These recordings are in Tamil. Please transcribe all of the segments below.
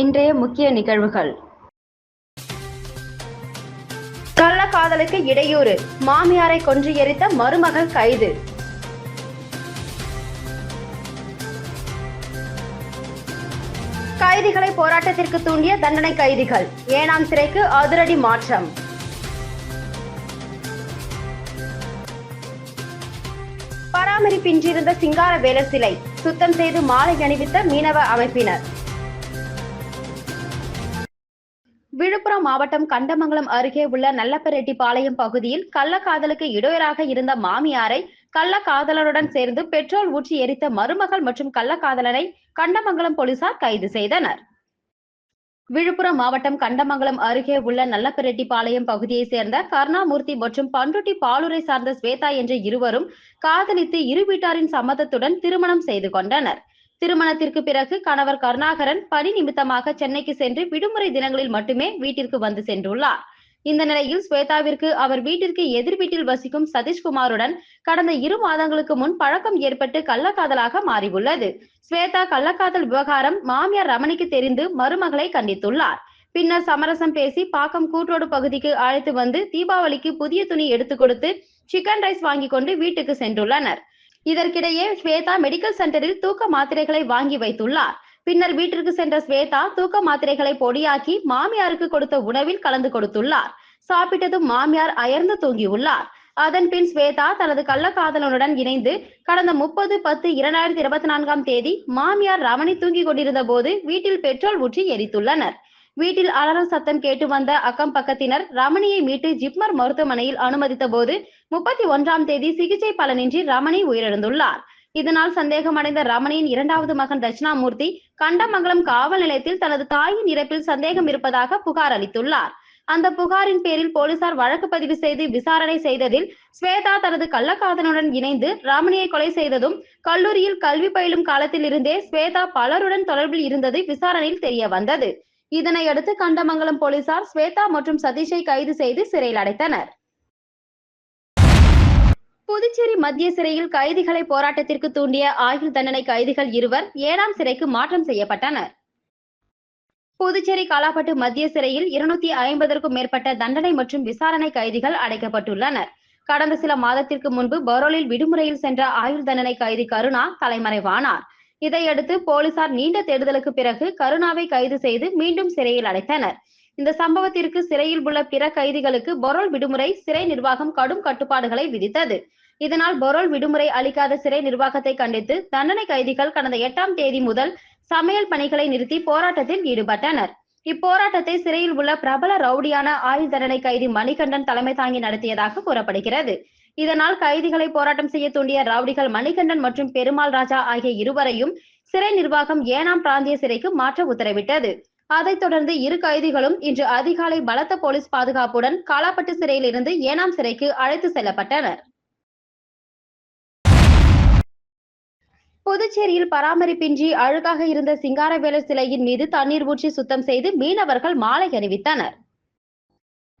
இன்றைய முக்கிய நிகழ்வுகள். கள்ளக்காதலுக்கு இடையூறு மாமியாரை கொன்று எரித்த மருமகள் கைது. கைதிகளை போராட்டத்திற்கு தூண்டிய தண்டனை கைதிகள் ஏனாம் சிறைக்கு அதிரடி மாற்றம். பராமரிப்பின்றிருந்த சிங்கார வேலர் சிலை சுத்தம் செய்து மாலை அணிவித்த மீனவ அமைப்பினர். மாவட்டம் கண்டமங்கலம் அருகே உள்ள நல்லப்பரெட்டிப்பாளையம் பகுதியில் கள்ளக்காதலுக்கு இடையூறாக இருந்த மாமியாரை கள்ளக்காதலருடன் சேர்ந்து பெட்ரோல் ஊற்றி எரித்த மருமகள் மற்றும் கள்ளக்காதலனை கண்டமங்கலம் போலீசார் கைது செய்தனர். விழுப்புரம் மாவட்டம் கண்டமங்கலம் அருகே உள்ள நல்லப்பரெட்டிப்பாளையம் பகுதியைச் சேர்ந்த கருணாமூர்த்தி மற்றும் பண்ருட்டி பாலூரை சார்ந்த ஸ்வேதா என்ற இருவரும் காதலித்து இரு வீட்டாரின் சம்மதத்துடன் திருமணம் செய்து கொண்டனர். திருமணத்திற்கு பிறகு கணவர் கருணாகரன் பணி நிமித்தமாக சென்னைக்கு சென்று விடுமுறை தினங்களில் மட்டுமே வீட்டிற்கு வந்து சென்றுள்ளார். இந்த நிலையில் ஸ்வேதாவிற்கு அவர் வீட்டிற்கு எதிர் வீட்டில் வசிக்கும் சதீஷ்குமாருடன் கடந்த இரு மாதங்களுக்கு முன் பழக்கம் ஏற்பட்டு கள்ளக்காதலாக மாறியுள்ளது. ஸ்வேதா கள்ளக்காதல் விவகாரம் மாமியார் ரமணிக்கு தெரிந்து மருமகளை கண்டித்துள்ளார். பின்னர் சமரசம் பேசி பாக்கம் கூற்றோடு பகுதிக்கு அழைத்து வந்து தீபாவளிக்கு புதிய துணி எடுத்துக் கொடுத்து சிக்கன் ரைஸ் வாங்கி கொண்டு வீட்டுக்கு சென்றுள்ளனர். இதற்கிடையே ஸ்வேதா மெடிக்கல் சென்டரில் தூக்க மாத்திரைகளை வாங்கி வைத்துள்ளார். பின்னர் வீட்டிற்கு சென்ற ஸ்வேதா தூக்க மாத்திரைகளை பொடியாக்கி மாமியாருக்கு கொடுத்த உணவில் கலந்து கொடுத்துள்ளார். சாப்பிட்டதும் மாமியார் அயர்ந்து தூங்கியுள்ளார். அதன் பின் ஸ்வேதா தனது கள்ளக்காதலனுடன் இணைந்து கடந்த முப்பது பத்து இரண்டாயிரத்தி இருபத்தி நான்காம் தேதி மாமியார் ரமணி தூங்கிக் கொண்டிருந்த போது வீட்டில் பெட்ரோல் ஊற்றி எரித்துள்ளனர். வீட்டில் அலறல் சத்தம் கேட்டு வந்த அக்கம் பக்கத்தினர் ரமணியை மீட்டு ஜிப்மர் மருத்துவமனையில் அனுமதித்த போது முப்பத்தி ஒன்றாம் தேதி சிகிச்சை பலனின்றி ரமணி உயிரிழந்துள்ளார். இதனால் சந்தேகமடைந்த ரமணியின் இரண்டாவது மகன் தட்சிணாமூர்த்தி கண்டமங்கலம் காவல் நிலையத்தில் தனது தாயின் இறப்பில் சந்தேகம் இருப்பதாக புகார் அளித்துள்ளார். அந்த புகாரின் பேரில் போலீசார் வழக்கு பதிவு செய்து விசாரணை செய்ததில் ஸ்வேதா தனது கள்ளக்காதனுடன் இணைந்து ரமணியை கொலை செய்ததும் கல்லூரியில் கல்வி பயிலும் காலத்தில் இருந்தே ஸ்வேதா பலருடன் தொடர்பில் இருந்தது விசாரணையில் தெரிய வந்தது இதனையடுத்து கண்டமங்கலம் போலீசார் ஸ்வேதா மற்றும் சதீஷை கைது செய்து சிறையில் அடைத்தனர். புதுச்சேரி மத்திய சிறையில் கைதிகளை போராட்டத்திற்கு தூண்டிய ஆயுள் தண்டனை கைதிகள் இருவர் ஏழாம் சிறைக்கு மாற்றம் செய்யப்பட்டனர். புதுச்சேரி காலாப்பட்டு மத்திய சிறையில் இருநூத்தி ஐம்பதற்கும் மேற்பட்ட தண்டனை மற்றும் விசாரணை கைதிகள் அடைக்கப்பட்டுள்ளனர். கடந்த சில மாதத்திற்கு முன்பு பரோலில் விடுமுறையில் சென்ற ஆயுள் தண்டனை கைதி கருணா தலைமறைவானார். இதையடுத்து போலீசார் நீண்ட தேடுதலுக்கு பிறகு கருணாவை கைது செய்து மீண்டும் சிறையில் அடைத்தனர். இந்த சம்பவத்திற்கு சிறையில் உள்ள பிற கைதிகளுக்கு பொரோல் விடுமுறை சிறை நிர்வாகம் கடும் கட்டுப்பாடுகளை விதித்தது. இதனால் பொரோல் விடுமுறை அளிக்காத சிறை நிர்வாகத்தை கண்டித்து தண்டனை கைதிகள் கடந்த எட்டாம் தேதி முதல் சமையல் பணிகளை நிறுத்தி போராட்டத்தில் ஈடுபட்டனர். இப்போராட்டத்தை சிறையில் உள்ள பிரபல ரவுடியான ஆயுள் தண்டனை கைதி மணிகண்டன் தலைமை தாங்கி நடத்தியதாக கூறப்படுகிறது. இதனால் கைதிகளை போராட்டம் செய்ய தூண்டிய ரவுடிகள் மணிகண்டன் மற்றும் பெருமாள் ராஜா ஆகிய இருவரையும் சிறை நிர்வாகம் ஏனாம் பிராந்திய சிறைக்கு மாற்ற உத்தரவிட்டது. அதைத் தொடர்ந்து இரு கைதிகளும் இன்று அதிகாலை பலத்த போலீஸ் பாதுகாப்புடன் காலாப்பட்டு சிறையில் இருந்து ஏனாம் சிறைக்கு அழைத்து செல்லப்பட்டனர். புதுச்சேரியில் பராமரிப்பின்றி அழுக்காக இருந்த சிங்காரவேலர் சிலையின் மீது தண்ணீர் ஊற்றி சுத்தம் செய்து மீனவர்கள் மாலை அணிவித்தனர்.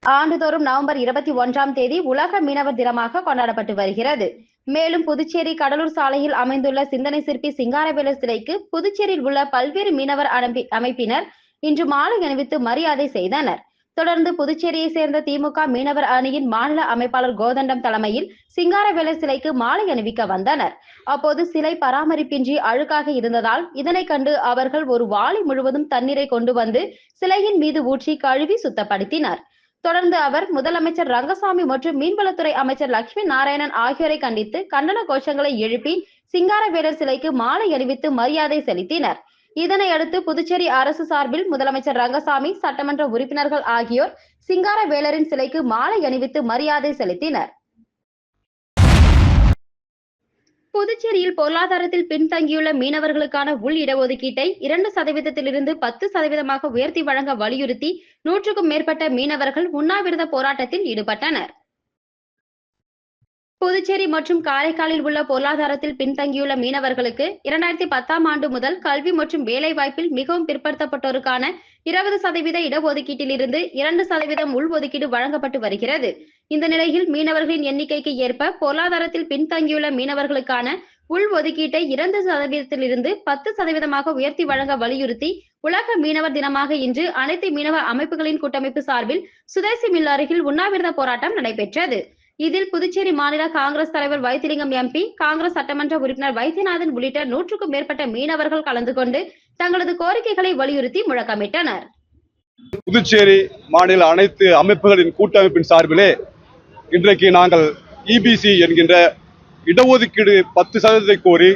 ஆண்டுதோறும் நவம்பர் இருபத்தி ஒன்றாம் தேதி உலக மீனவர் தினமாக கொண்டாடப்பட்டு வருகிறது. மேலும் புதுச்சேரி கடலூர் சாலையில் அமைந்துள்ள சிந்தனை சிற்பி சிங்காரவேலர் சிலைக்கு புதுச்சேரியில் உள்ள பல்வேறு மீனவர் அமைப்பினர் இன்று மாலை அணிவித்து மரியாதை செய்தனர். தொடர்ந்து புதுச்சேரியை சேர்ந்த திமுக மீனவர் அணியின் மாநில அமைப்பாளர் கோதண்டம் தலைமையில் சிங்காரவேலர் சிலைக்கு மாலை அணிவிக்க வந்தனர். அப்போது சிலை பராமரிப்பின்றி அழுக்காக இருந்ததால் இதனை கண்டு அவர்கள் ஒரு வாளி முழுவதும் தண்ணீரை கொண்டு வந்து சிலையின் மீது ஊற்றி கழுவி சுத்தப்படுத்தினர். தொடர்ந்து அவர் முதலமைச்சர் ரங்கசாமி மற்றும் மீன்வளத்துறை அமைச்சர் லட்சுமி நாராயணன் ஆகியோரை கண்டித்து கண்டன கோஷங்களை எழுப்பி சிங்காரவேலர் சிலைக்கு மாலை அணிவித்து மரியாதை செலுத்தினர். இதனையடுத்து புதுச்சேரி அரசு சார்பில் முதலமைச்சர் ரங்கசாமி சட்டமன்ற உறுப்பினர்கள் ஆகியோர் சிங்காரவேலரின் சிலைக்கு மாலை அணிவித்து மரியாதை செலுத்தினர். புதுச்சேரியில் பொருளாதாரத்தில் பின்தங்கியுள்ள மீனவர்களுக்கான உள் இடஒதுக்கீட்டை இரண்டு சதவீதத்திலிருந்து பத்து சதவீதமாக உயர்த்தி வழங்க வலியுறுத்தி நூற்றுக்கும் மேற்பட்ட மீனவர்கள் உண்ணாவிரத போராட்டத்தில் ஈடுபட்டனர். புதுச்சேரி மற்றும் காரைக்காலில் உள்ள பொருளாதாரத்தில் பின்தங்கியுள்ள மீனவர்களுக்கு இரண்டாயிரத்தி பத்தாம் ஆண்டு முதல் கல்வி மற்றும் வேலை வாய்ப்பில் மிகவும் பிற்படுத்தப்பட்டோருக்கான இருபது சதவீத இடஒதுக்கீட்டிலிருந்து இரண்டு சதவீதம் உள்ஒதுக்கீடு வழங்கப்பட்டு வருகிறது. இந்த நிலையில் மீனவர்களின் எண்ணிக்கைக்கு ஏற்ப பொருளாதாரத்தில் பின்தங்கியுள்ள மீனவர்களுக்கான உள் ஒதுக்கீட்டை இரண்டு சதவீதத்திலிருந்து பத்து சதவீதமாக உயர்த்தி வழங்க வலியுறுத்தி உலக மீனவர் தினமாக இன்று அனைத்து மீனவ அமைப்புகளின் கூட்டமைப்பு சார்பில் சுதேசி மில் அருகில் உண்ணாவிரத போராட்டம் நடைபெற்றது. இதில் புதுச்சேரி மாநில காங்கிரஸ் தலைவர் வைத்திலிங்கம் எம்பி காங்கிரஸ் சட்டமன்ற உறுப்பினர் வைத்தியநாதன் உள்ளிட்ட நூற்றுக்கும் மேற்பட்ட மீனவர்கள் கலந்து கொண்டு தங்களது கோரிக்கைகளை வலியுறுத்தி முழக்கமிட்டனர். புதுச்சேரி மாநில அனைத்து அமைப்புகளின் கூட்டமைப்பின் சார்பிலே இன்றைக்கு நாங்கள் இபிசி என்கின்ற இடஒதுக்கீடு பத்து சதவீதத்தை கோரி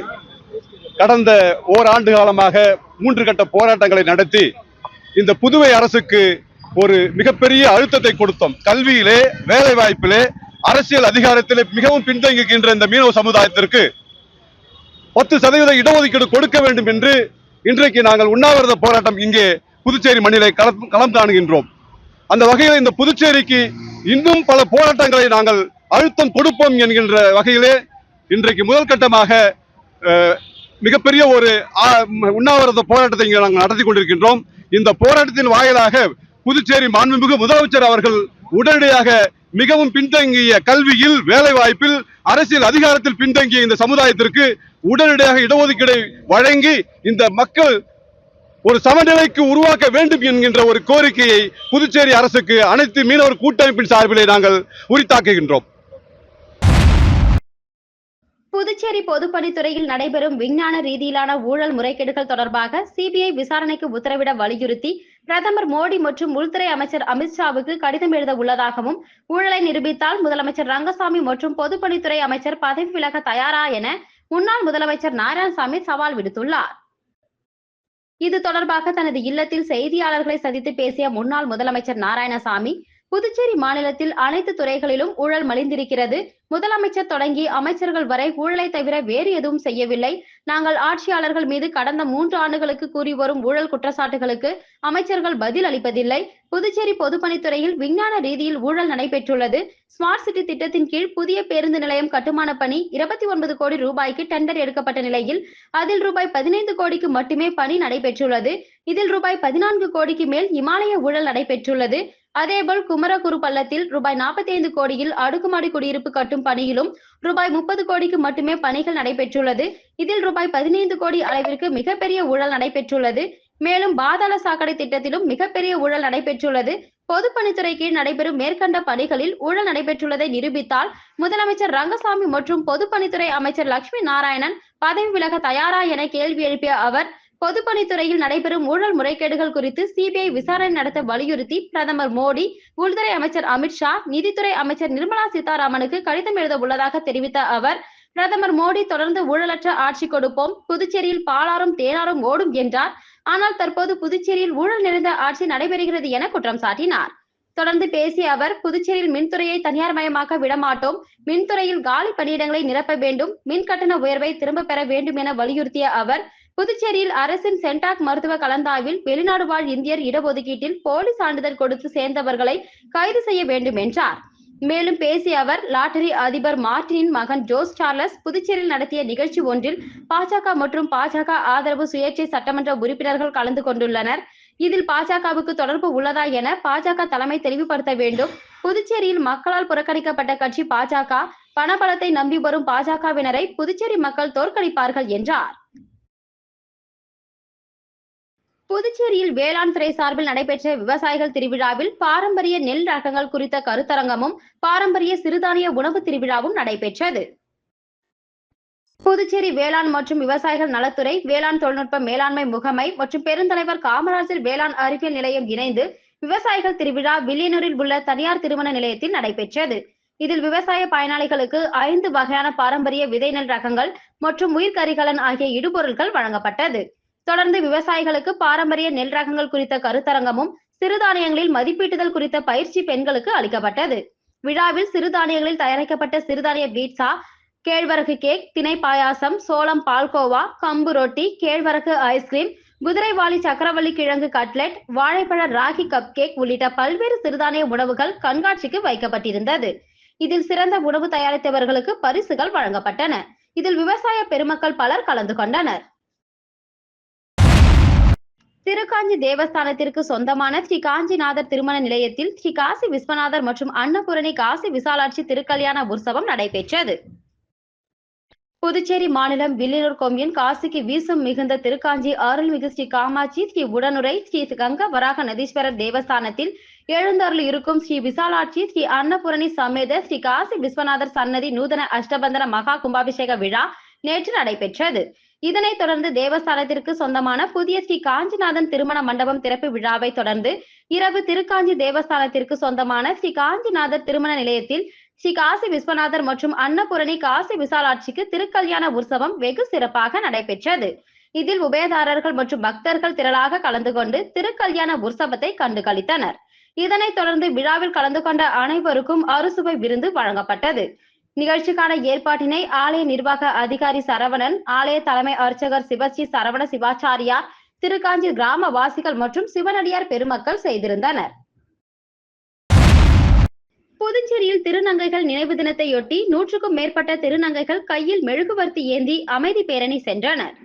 கடந்த ஓராண்டு காலமாக மூன்று கட்ட போராட்டங்களை நடத்தி இந்த புதுவை அரசுக்கு ஒரு மிகப்பெரிய அழுத்தத்தை கொடுத்தோம். கல்வியிலே வேலை வாய்ப்பிலே அரசியல் அதிகாரத்திலே மிகவும் பின்தங்குகின்ற இந்த மீனவ சமுதாயத்திற்கு பத்து சதவீத இடஒதுக்கீடு கொடுக்க வேண்டும் என்று இன்றைக்கு நாங்கள் உண்ணாவிரத போராட்டம் இங்கே புதுச்சேரி மண்ணிலே களம் களம் காணுகின்றோம். அந்த வகையில் இந்த புதுச்சேரிக்கு இன்னும் பல போராட்டங்களை நாங்கள் அழுத்தம் கொடுப்போம் என்கின்ற வகையிலே இன்றைக்கு முதல் கட்டமாக அஹ், மிகப்பெரிய ஒரு உண்ணாவிரத போராட்டத்தை இங்கே நாங்கள் நடத்தி கொண்டிருக்கின்றோம். இந்த போராட்டத்தின் வாயிலாக புதுச்சேரி மாண்புமிகு முதலமைச்சர் அவர்கள் உடனடியாக மிகவும் பின்தங்கிய கல்வியில் வேலை வாய்ப்பில் அரசியல் அதிகாரத்தில் பின்தங்கிய இந்த சமுதாயத்திற்கு உடனடியாக இடஒதுக்கீடை வழங்கி இந்த மக்கள் ஒரு சமநிலைக்கு உருவாக்க வேண்டும் என்கின்ற ஒரு கோரிக்கையை புதுச்சேரி அரசுக்கு அனைத்து மீனவர் கூட்டமைப்பின் சார்பிலே நாங்கள் உரித்தாக்குகின்றோம். புதுச்சேரி பொதுப்பணித்துறையில் நடைபெறும் விஞ்ஞான ரீதியிலான ஊழல் முறைகேடுகள் தொடர்பாக சிபிஐ விசாரணைக்கு உத்தரவிட வலியுறுத்தி பிரதமர் மோடி மற்றும் உள்துறை அமைச்சர் அமித்ஷாவுக்கு கடிதம் எழுத உள்ளதாகவும் ஊழலை நிரூபித்தால் முதலமைச்சர் ரங்கசாமி மற்றும் பொதுப்பணித்துறை அமைச்சர் பதவி விலக தயாரா என முன்னாள் முதலமைச்சர் நாராயணசாமி சவால் விடுத்துள்ளார். இது தொடர்பாக தனது இல்லத்தில் செய்தியாளர்களை சந்தித்து பேசிய முன்னாள் முதலமைச்சர் நாராயணசாமி புதுச்சேரி மாநிலத்தில் அனைத்து துறைகளிலும் ஊழல் மலிந்திருக்கிறது. முதலமைச்சர் தொடங்கி அமைச்சர்கள் வரை ஊழலை தவிர வேறு எதுவும் செய்யவில்லை. நாங்கள் ஆட்சியாளர்கள் மீது கடந்த மூன்று ஆண்டுகளுக்கு கூறி வரும் ஊழல் குற்றச்சாட்டுகளுக்கு அமைச்சர்கள் பதில் அளிப்பதில்லை. புதுச்சேரி பொதுப்பணித்துறையில் விஞ்ஞான ரீதியில் ஊழல் நடைபெற்றுள்ளது. ஸ்மார்ட் சிட்டி திட்டத்தின் கீழ் புதிய பேருந்து நிலையம் கட்டுமான பணி இருபத்தி ஒன்பது கோடி ரூபாய்க்கு டெண்டர் எடுக்கப்பட்ட நிலையில் அதில் ரூபாய் பதினைந்து கோடிக்கு மட்டுமே பணி நடைபெற்றுள்ளது. இதில் ரூபாய் பதினான்கு கோடிக்கு மேல் இமாலய ஊழல் நடைபெற்றுள்ளது. அதேபோல் குமரகுரு பள்ளத்தில் ரூபாய் நாற்பத்தி ஐந்து கோடியில் அடுக்குமாடி குடியிருப்பு கட்டும் பணியிலும் ரூபாய் முப்பது கோடிக்கு மட்டுமே பணிகள் நடைபெற்றுள்ளது. இதில் ரூபாய் பதினைந்து கோடி அளவிற்கு மிகப்பெரிய ஊழல் நடைபெற்றுள்ளது. மேலும் பாதாள சாக்கடை திட்டத்திலும் மிகப்பெரிய ஊழல் நடைபெற்றுள்ளது. பொதுப்பணித்துறை கீழ் நடைபெறும் மேற்கண்ட பணிகளில் ஊழல் நடைபெற்றுள்ளதை நிரூபித்தால் முதலமைச்சர் ரங்கசாமி மற்றும் பொதுப்பணித்துறை அமைச்சர் லட்சுமி நாராயணன் பதவி விலக தயாரா என கேள்வி எழுப்பிய அவர் பொதுப்பணித்துறையில் நடைபெறும் ஊழல் முறைகேடுகள் குறித்து சிபிஐ விசாரணை நடத்த வலியுறுத்தி பிரதமர் மோடி உள்துறை அமைச்சர் அமித்ஷா நிதித்துறை அமைச்சர் நிர்மலா சீதாராமனுக்கு கடிதம் எழுத உள்ளதாக தெரிவித்த அவர் பிரதமர் மோடி தொடர்ந்து ஊழலற்ற ஆட்சி கொடுப்போம் புதுச்சேரியில் பாலாறும் தேனாரும் ஓடும் என்றார். ஆனால் தற்போது புதுச்சேரியில் ஊழல் நிறைந்த ஆட்சி நடைபெறுகிறது என குற்றம் சாட்டினார். தொடர்ந்து பேசிய அவர் புதுச்சேரியில் மின்துறையை தனியார் மயமாக்க விடமாட்டோம் மின்துறையில் காலி பணியிடங்களை நிரப்ப வேண்டும் மின் கட்டண உயர்வை திரும்ப பெற வேண்டும் என வலியுறுத்திய அவர் புதுச்சேரியில் அரசின் சென்டாக் மருத்துவ கலந்தாய்வில் வெளிநாடு வாழ் இந்தியர் இடஒதுக்கீட்டில் போலி சான்றிதழ் கொடுத்து சேர்ந்தவர்களை கைது செய்ய வேண்டும் என்றார். மேலும் பேசிய அவர் லாட்டரி அதிபர் மார்டினின் மகன் ஜோஸ் சார்லஸ் புதுச்சேரியில் நடத்திய நிகழ்ச்சி ஒன்றில் பாஜக மற்றும் பாஜக ஆதரவு சுயேட்சை சட்டமன்ற உறுப்பினர்கள் கலந்து கொண்டுள்ளனர். இதில் பாஜகவுக்கு தொடர்பு உள்ளதா என பாஜக தலைமை தெளிவுபடுத்த வேண்டும். புதுச்சேரியில் மக்களால் புறக்கணிக்கப்பட்ட கட்சி பாஜக பணபலத்தை நம்பி வரும் பாஜகவினரை புதுச்சேரி மக்கள் தோற்கடிப்பார்கள் என்றார். புதுச்சேரியில் வேளாண் துறை சார்பில் நடைபெற்ற விவசாயிகள் திருவிழாவில் பாரம்பரிய நெல் ரகங்கள் குறித்த கருத்தரங்கமும் பாரம்பரிய சிறுதானிய உணவு திருவிழாவும் நடைபெற்றது. புதுச்சேரி வேளாண் மற்றும் விவசாயிகள் நலத்துறை வேளாண் தொழில்நுட்ப மேலாண்மை முகமை மற்றும் பெருந்தலைவர் காமராஜர் வேளாண் அறிவியல் நிலையம் இணைந்து விவசாயிகள் திருவிழா வில்லியனூரில் உள்ள தனியார் திருமண நிலையத்தில் நடைபெற்றது. இதில் விவசாய பயனாளிகளுக்கு ஐந்து வகையான பாரம்பரிய விதை நெல் ரகங்கள் மற்றும் உயிர்கரிகலன் ஆகிய இடுபொருட்கள் வழங்கப்பட்டது. தொடர்ந்து விவசாயிகளுக்கு பாரம்பரிய நெல் ரகங்கள் குறித்த கருத்தரங்கமும் சிறுதானியங்களில் மதிப்பீட்டுதல் குறித்த பயிற்சி பெண்களுக்கு அளிக்கப்பட்டது. விழாவில் சிறுதானியங்களில் தயாரிக்கப்பட்ட சிறுதானிய பீட்சா கேழ்வரகு கேக் திணை பாயாசம் சோளம் பால்கோவா கம்பு ரொட்டி கேழ்வரகு ஐஸ்கிரீம் குதிரைவாலி சக்கரவள்ளி கிழங்கு கட்லெட் வாழைப்பழ ராகி கப் கேக் உள்ளிட்ட பல்வேறு சிறுதானிய உணவுகள் கண்காட்சிக்கு வைக்கப்பட்டிருந்தது. இதில் சிறந்த உணவு தயாரித்தவர்களுக்கு பரிசுகள் வழங்கப்பட்டன. இதில் விவசாய பெருமக்கள் பலர் கலந்து கொண்டனர். திருக்காஞ்சி தேவஸ்தானத்திற்கு சொந்தமான ஸ்ரீ காஞ்சிநாதர் திருமண நிலையத்தில் ஸ்ரீ காசி விஸ்வநாதர் மற்றும் அன்னபூரணி காசி விசாலாட்சி திருக்கல்யாண உற்சவம் நடைபெற்றது. புதுச்சேரி மாநிலம் வில்லியனூர் கொம்பியன் காசிக்கு வீசும் மிகுந்த திருக்காஞ்சி அருள்மிகு ஸ்ரீ காமாட்சி ஸ்ரீ உடனுரை ஸ்ரீ கங்க வராக நதீஸ்வரர் தேவஸ்தானத்தில் எழுந்தருள் இருக்கும் ஸ்ரீ விசாலாட்சி ஸ்ரீ அன்னபூரணி சமேத ஸ்ரீ காசி விஸ்வநாதர் சன்னதி நூதன அஷ்டபந்தன மகா கும்பாபிஷேக விழா நேற்று நடைபெற்றது. இதனைத் தொடர்ந்து தேவஸ்தானத்திற்கு சொந்தமான புதிய ஸ்ரீ காஞ்சிநாதன் திருமண மண்டபம் திறப்பு விழாவை தொடர்ந்து இரவு திருக்காஞ்சி தேவஸ்தானத்திற்கு சொந்தமான ஸ்ரீ காஞ்சிநாதர் திருமண நிலையத்தில் ஸ்ரீ காசி விஸ்வநாதர் மற்றும் அன்னபூரணி காசி விசாலாட்சிக்கு திருக்கல்யாண உற்சவம் வெகு சிறப்பாக நடைபெற்றது. இதில் உபயதாரர்கள் மற்றும் பக்தர்கள் திரளாக கலந்து கொண்டு திருக்கல்யாண உற்சவத்தை கண்டு களித்தனர் இதனைத் தொடர்ந்து விழாவில் கலந்து கொண்ட அனைவருக்கும் அறுசுவை விருந்து வழங்கப்பட்டது. நிகழ்ச்சிக்கான ஏற்பாட்டினை ஆலய நிர்வாக அதிகாரி சரவணன் ஆலய தலைமை அர்ச்சகர் சிவஸ்ரீ சரவண சிவாச்சாரியார் திருக்காஞ்சி கிராமவாசிகள் மற்றும் சிவனடியார் பெருமக்கள் செய்திருந்தனர். புதுச்சேரியில் திருநங்கைகள் நினைவு தினத்தையொட்டி நூற்றுக்கும் மேற்பட்ட திருநங்கைகள் கையில் மெழுகுவர்த்தி ஏந்தி அமைதி பேரணி சென்றனர்.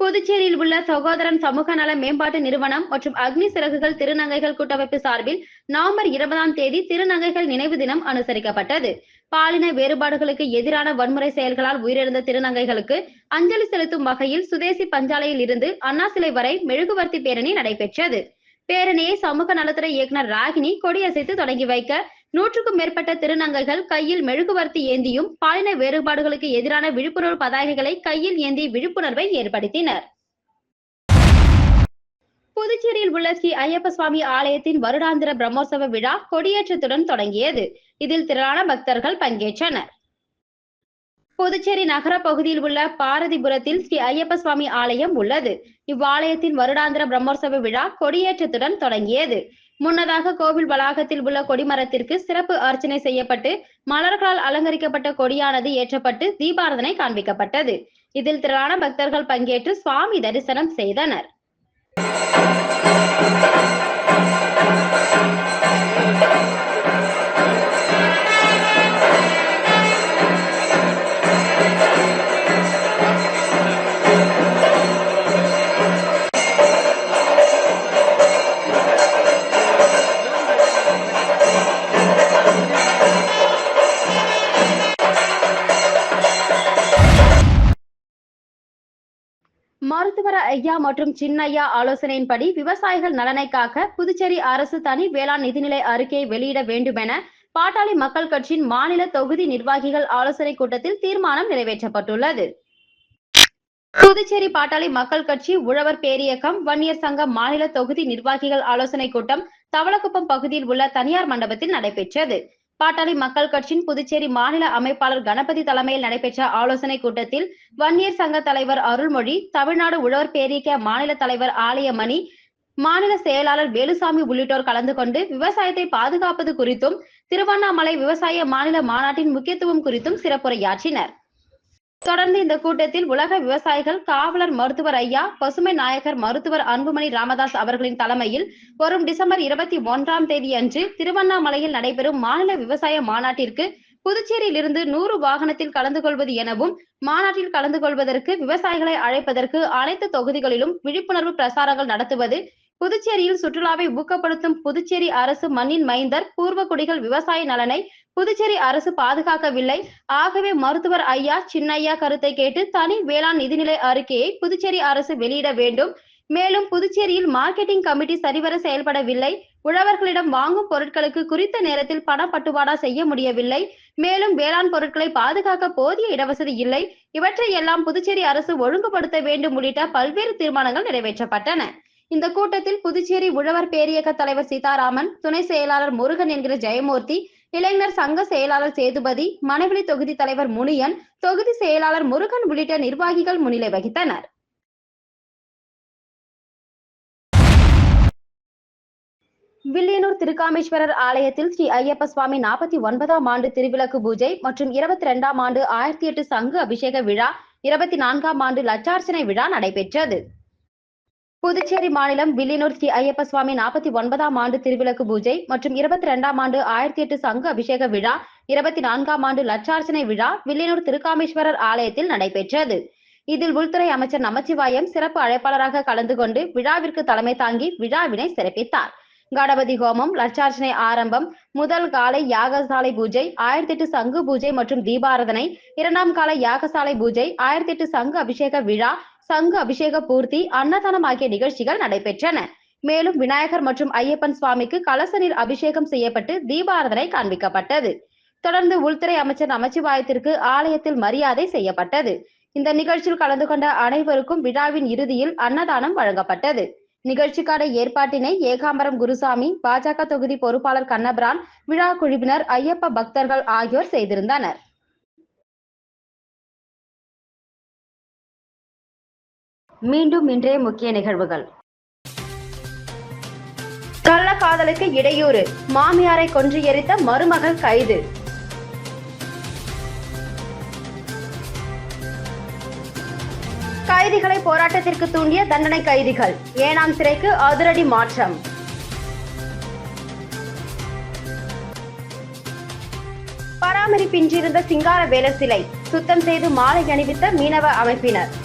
புதுச்சேரியில் உள்ள சகோதரன் சமூக நல மேம்பாட்டு நிறுவனம் மற்றும் அக்னி சிறகுகள் திருநங்கைகள் கூட்டமைப்பு சார்பில் நவம்பர் இருபதாம் தேதி திருநங்கைகள் நினைவு தினம் அனுசரிக்கப்பட்டது. பாலின வேறுபாடுகளுக்கு எதிரான வன்முறை செயல்களால் உயிரிழந்த திருநங்கைகளுக்கு அஞ்சலி செலுத்தும் வகையில் சுதேசி பஞ்சாலையில் இருந்து அண்ணா சிலை வரை மெழுகுவர்த்தி பேரணி நடைபெற்றது. பேரணியை சமூக நலத்துறை இயக்குனர் ராகினி கொடியசைத்து தொடங்கி வைக்க நூற்றுக்கும் மேற்பட்ட திருநங்கைகள் கையில் மெழுகுவர்த்தி ஏந்தியும் பாலின வேறுபாடுகளுக்கு எதிரான விழிப்புணர்வு பதாகைகளை கையில் ஏந்தி விழிப்புணர்வை ஏற்படுத்தினர். புதுச்சேரியில் உள்ள ஸ்ரீ ஐயப்ப சுவாமி ஆலயத்தின் வருடாந்திர பிரம்மோற்சவ விழா கொடியேற்றத்துடன் தொடங்கியது. இதில் திரளான பக்தர்கள் பங்கேற்றனர். புதுச்சேரி நகர பகுதியில் உள்ள பாரதிபுரத்தில் ஸ்ரீ ஐயப்ப சுவாமி ஆலயம் உள்ளது. இவ்வாலயத்தின் வருடாந்திர பிரம்மோற்சவ விழா கொடியேற்றத்துடன் தொடங்கியது. முன்னதாக கோவில் வளாகத்தில் உள்ள கொடிமரத்திற்கு சிறப்பு அர்ச்சனை செய்யப்பட்டு மலர்களால் அலங்கரிக்கப்பட்ட கொடியானது ஏற்றப்பட்டு தீபாரதனை காண்பிக்கப்பட்டது. இதில் திரளான பக்தர்கள் பங்கேற்று சுவாமி தரிசனம் செய்தனர். ஐயா மற்றும் சின்னையா ஆலோசனையின்படி விவசாயிகள் நலனை காக்க புதுச்சேரி அரசு தனி வேளாண் நிதிநிலை அறிக்கையை வெளியிட வேண்டுமென பாட்டாளி மக்கள் கட்சியின் மாநில தொகுதி நிர்வாகிகள் ஆலோசனை கூட்டத்தில் தீர்மானம் நிறைவேற்றப்பட்டுள்ளது. புதுச்சேரி பாட்டாளி மக்கள் கட்சி உழவர் பேரியக்கம் வன்னியர் சங்க மாநில தொகுதி நிர்வாகிகள் ஆலோசனை கூட்டம் தவளக்குப்பம் பகுதியில் உள்ள தனியார் மண்டபத்தில் நடைபெற்றது. பாட்டாளி மக்கள் கட்சியின் புதுச்சேரி மாநில அமைப்பாளர் கணபதி தலைமையில் நடைபெற்ற ஆலோசனை கூட்டத்தில் வன்னியர் சங்க தலைவர் அருள்மொழி தமிழ்நாடு உழவர் பேரியக்க மாநில தலைவர் ஆலயமணி மாநில செயலாளர் வேலுசாமி உள்ளிட்டோர் கலந்து கொண்டு விவசாயத்தை பாதுகாப்பது குறித்தும் திருவண்ணாமலை விவசாய மாநில மாநாட்டின் முக்கியத்துவம் குறித்தும் சிறப்புரையாற்றினர். தொடர்ந்து இந்த கூட்டத்தில் உலக விவசாயிகள் காவலர் மருத்துவர் ஐயா பசுமை நாயகர் மருத்துவர் அன்புமணி ராமதாஸ் அவர்களின் தலைமையில் வரும் டிசம்பர் இருபத்தி ஒன்றாம் தேதி அன்று திருவண்ணாமலையில் நடைபெறும் மாநில விவசாய மாநாட்டிற்கு புதுச்சேரியிலிருந்து நூறு வாகனத்தில் கலந்து கொள்வது எனவும் மாநாட்டில் கலந்து கொள்வதற்கு விவசாயிகளை அழைப்பதற்கு அனைத்து தொகுதிகளிலும் விழிப்புணர்வு பிரசாரங்கள் நடத்துவது புதுச்சேரியில் சுற்றுலாவை ஊக்கப்படுத்தும் புதுச்சேரி அரசு மண்ணின் மைந்தர் பூர்வ குடிகள் விவசாய நலனை புதுச்சேரி அரசு பாதுகாக்கவில்லை. ஆகவே மருத்துவர் ஐயா சின்னையா கருத்தை கேட்டு தனி வேளாண் நிதிநிலை அறிக்கையை புதுச்சேரி அரசு வெளியிட வேண்டும். மேலும் புதுச்சேரியில் மார்க்கெட்டிங் கமிட்டி சரிவர செயல்படவில்லை. உழவர்களிடம் வாங்கும் பொருட்களுக்கு குறித்த நேரத்தில் பணப்பட்டுவாடா செய்ய முடியவில்லை. மேலும் வேளாண் பொருட்களை பாதுகாக்க போதிய இடவசதி இல்லை. இவற்றை எல்லாம் புதுச்சேரி அரசு ஒழுங்குபடுத்த வேண்டும் உள்ளிட்ட பல்வேறு தீர்மானங்கள் நிறைவேற்றப்பட்டன. இந்த கூட்டத்தில் புதுச்சேரி உழவர் பேரியக்க தலைவர் சீதாராமன் துணை செயலாளர் முருகன் என்கிற ஜெயமூர்த்தி இளைஞர் சங்க செயலாளர் சேதுபதி மணவெளி தொகுதி தலைவர் முனியன் தொகுதி செயலாளர் முருகன் உள்ளிட்ட நிர்வாகிகள் முன்னிலை வகித்தனர். வில்லியனூர் திருக்காமேஸ்வரர் ஆலயத்தில் ஸ்ரீ ஐயப்ப சுவாமி நாற்பத்தி ஒன்பதாம் ஆண்டு திருவிளக்கு பூஜை மற்றும் இருபத்தி ரெண்டாம் ஆண்டு ஆயிரத்தி எட்டு சங்கு அபிஷேக விழா இருபத்தி நான்காம் ஆண்டு லட்சார்ச்சனை விழா நடைபெற்றது. புதுச்சேரி மாநிலம் வில்லியனூர் ஸ்ரீ ஐயப்ப சுவாமி நாற்பத்தி ஒன்பதாம் ஆண்டு திருவிளக்கு பூஜை மற்றும் இருபத்தி ரெண்டாம் ஆண்டு ஆயிரத்தி எட்டு சங்கு அபிஷேக விழா இருபத்தி நான்காம் ஆண்டு லட்சார்ச்சனை விழா வில்லியனூர் திருக்காமேஸ்வரர் ஆலயத்தில் நடைபெற்றது. இதில் உள்துறை அமைச்சர் நமச்சிவாயம் சிறப்பு அழைப்பாளராக கலந்து கொண்டு விழாவிற்கு தலைமை தாங்கி விழாவினை சிறப்பித்தார். கணபதி ஹோமம் லட்சார்ச்சனை ஆரம்பம் முதல் காலை யாகசாலை பூஜை ஆயிரத்தி எட்டு சங்கு பூஜை மற்றும் தீபாரதனை இரண்டாம் கால யாகசாலை பூஜை ஆயிரத்தி எட்டு சங்கு அபிஷேக விழா சங்கு அபிஷேக பூர்த்தி அன்னதானம் ஆகிய நிகழ்ச்சிகள் நடைபெற்றன. மேலும் விநாயகர் மற்றும் ஐயப்பன் சுவாமிக்கு கலசனில் அபிஷேகம் செய்யப்பட்டு தீபாராதனை காண்பிக்கப்பட்டது. தொடர்ந்து உள்துறை அமைச்சர் நமச்சிவாயத்திற்கு ஆலயத்தில் மரியாதை செய்யப்பட்டது. இந்த நிகழ்ச்சியில் கலந்து கொண்ட அனைவருக்கும் விழாவின் இறுதியில் அன்னதானம் வழங்கப்பட்டது. நிகழ்ச்சிக்கான ஏற்பாட்டினை ஏகாம்பரம் குருசாமி பாஜக தொகுதி பொறுப்பாளர் கண்ணபிரான் விழா குழுவினர் ஐயப்ப பக்தர்கள் ஆகியோர் செய்திருந்தனர். மீண்டும் இன்றைய முக்கிய நிகழ்வுகள். கள்ளக்காதலுக்கு இடையூறு மாமியாரை கொன்று எரித்த மருமகள் கைது. கைதிகளை போராட்டத்திற்கு தூண்டிய தண்டனை கைதிகள் ஏனாம் சிறைக்கு அதிரடி மாற்றம். பராமரிப்பின்றிருந்த சிங்கார வேலர் சிலை சுத்தம் செய்து மாலை அணிவித்த மீனவ அமைப்பினர்.